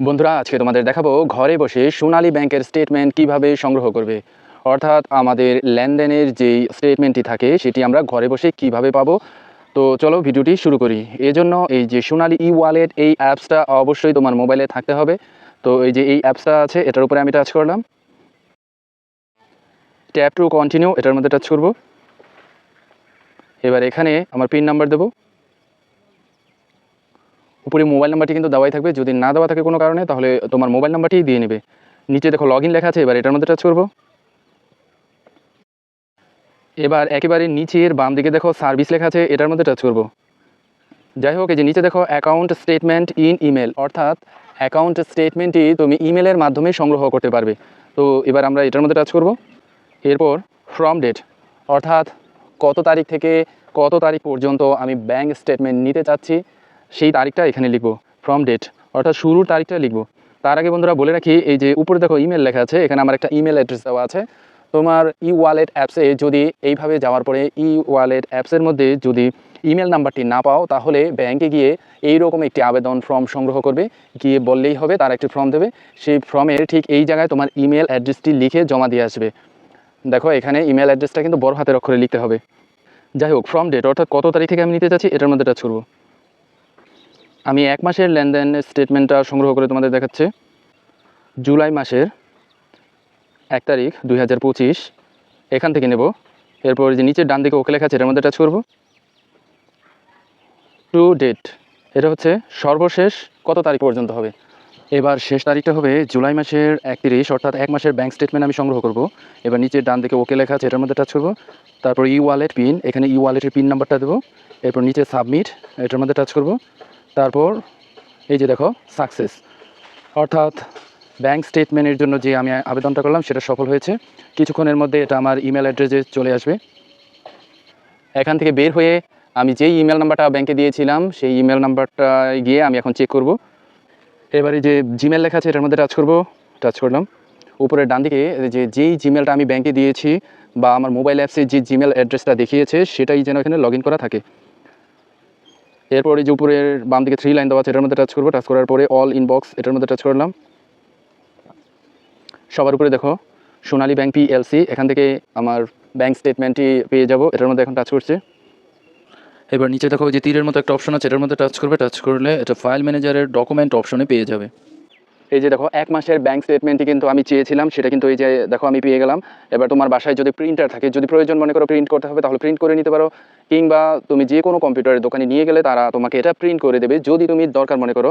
বন্ধুরা, আজকে তোমাদের দেখাবো ঘরে বসে সোনালী ব্যাংকের স্টেটমেন্ট কীভাবে সংগ্রহ করবে। অর্থাৎ আমাদের লেনদেনের যেই স্টেটমেন্টটি থাকে, সেটি আমরা ঘরে বসে কীভাবে পাবো। তো চলো ভিডিওটি শুরু করি। এজন্য এই যে সোনালী ই ওয়ালেট এই অ্যাপসটা অবশ্যই তোমার মোবাইলে থাকতে হবে। তো এই যে এই অ্যাপসটা আছে, এটার উপরে আমি টাচ করলাম। ট্যাপ টু কন্টিনিউ এটার মধ্যে টাচ করব। এবার এখানে আমার পিন নাম্বার দেবো। উপরে মোবাইল নাম্বারটি কিন্তু দেওয়াই থাকবে। যদি না দেওয়া থাকে কোনো কারণে, তাহলে তোমার মোবাইল নাম্বারটি দিয়ে নেবে। নিচে দেখো লগ লেখা আছে, এবার এটার মধ্যে টাচ করব। এবার একেবারে নিচের বাম দিকে দেখো সার্ভিস লেখা আছে, এটার মধ্যে টাচ করব। যাই হোক, এই যে নিচে দেখো অ্যাকাউন্ট স্টেটমেন্ট ইন ইমেল অর্থাৎ অ্যাকাউন্ট স্টেটমেন্টটি তুমি ইমেলের মাধ্যমে সংগ্রহ করতে পারবে। তো এবার আমরা এটার মধ্যে টাচ করব। এরপর ফ্রম ডেট অর্থাৎ কত তারিখ থেকে কত তারিখ পর্যন্ত আমি ব্যাংক স্টেটমেন্ট নিতে চাচ্ছি সেই তারিখটা এখানে লিখব ফ্রম ডেট অর্থাৎ শুরুর তারিখটা লিখব। তার আগে বন্ধুরা বলে রাখি, এই যে উপরে দেখো ইমেল লেখা আছে, এখানে আমার একটা ইমেল অ্যাড্রেস দেওয়া আছে। তোমার ই ওয়ালেট অ্যাপসে যদি এইভাবে যাওয়ার পরে ই ওয়ালেট অ্যাপসের মধ্যে যদি ইমেল নাম্বারটি না পাও, তাহলে ব্যাংকে গিয়ে এই রকম একটি আবেদন ফর্ম সংগ্রহ করবে। গিয়ে বললেই হবে, তার একটি ফর্ম দেবে। সেই ফর্মের ঠিক এই জায়গায় তোমার ইমেল অ্যাড্রেসটি লিখে জমা দিয়ে আসবে। দেখো, এখানে ইমেল অ্যাড্রেসটা কিন্তু বড় হাতের অক্ষরে লিখতে হবে। যাই হোক ফর্ম ডেট অর্থাৎ কত তারিখ থেকে আমি নিতে চাচ্ছি, এটার মধ্যে টাচ করব। আমি এক মাসের লেনদেন স্টেটমেন্টটা সংগ্রহ করে তোমাদের দেখাচ্ছে। জুলাই মাসের এক তারিখ দুই হাজার পঁচিশ, এখান থেকে নেব। এরপর যে নিচের ডান দিকে ওকে লেখা আছে, এটার মধ্যে টাচ করব। টু ডেট এটা হচ্ছে সর্বশেষ কত তারিখ পর্যন্ত হবে? এবার শেষ তারিখটা হবে জুলাই মাসের একত্রিশ, অর্থাৎ এক মাসের ব্যাঙ্ক স্টেটমেন্ট আমি সংগ্রহ করব। এবার নিচের ডান দিকে ওকে লেখা আছে, এটার মধ্যে টাচ করব। তারপর ই ওয়ালেট পিন এখানে ই ওয়ালেটের পিন নাম্বারটা দেবো। এরপর নিচে সাবমিট এটার মধ্যে টাচ করব। তারপর এই যে দেখো সাকসেস অর্থাৎ ব্যাংক স্টেটমেন্টের জন্য যে আমি আবেদনটা করলাম, সেটা সফল হয়েছে। কিছুক্ষণের মধ্যে এটা আমার ইমেল অ্যাড্রেসে চলে আসবে। এখান থেকে বের হয়ে আমি যেই ইমেল নাম্বারটা ব্যাংকে দিয়েছিলাম, সেই ইমেল নাম্বারটা গিয়ে আমি এখন চেক করব। এবারে যে জিমেল লেখা আছে, এটার মধ্যে টাচ করব। টাচ করলাম। উপরে ডান দিকে যে যেই জিমেলটা আমি ব্যাংকে দিয়েছি বা আমার মোবাইল অ্যাপসে যে জিমেল অ্যাড্রেসটা দেখিয়েছে, সেটাই যেন এখানে লগ করা থাকে। এরপরে যে উপরের বাম দিকে থ্রি লাইন দেওয়া আছে, এটার মধ্যে টাচ করব টাচ করার পরে অল ইনবক্স এটার মধ্যে টাচ করলাম। সবার উপরে দেখো, সোনালী ব্যাংক পিএলসি এখান থেকে আমার ব্যাংক স্টেটমেন্টটি পেয়ে যাব, এটার মধ্যে এখন টাচ করছে। এবার নিচে দেখো, যে তীরের মতো একটা অপশন আছে, এটার মধ্যে টাচ করবে টাচ করলে এটা ফাইল ম্যানেজারের ডকুমেন্ট অপশনে পেয়ে যাবে। এই যে দেখো, এক মাসের ব্যাংক স্টেটমেন্টটি কিন্তু আমি চেয়েছিলাম, সেটা কিন্তু এই যে দেখো আমি পেয়ে গেলাম। এবার তোমার বাসায় যদি প্রিন্টার থাকে, যদি প্রয়োজন মনে করো প্রিন্ট করতে হবে, তাহলে প্রিন্ট করে নিতে পারো। কিংবা তুমি যে কোনো কম্পিউটারের দোকানে নিয়ে গেলে তারা তোমাকে এটা প্রিন্ট করে দেবে। যদি তুমি দরকার মনে করো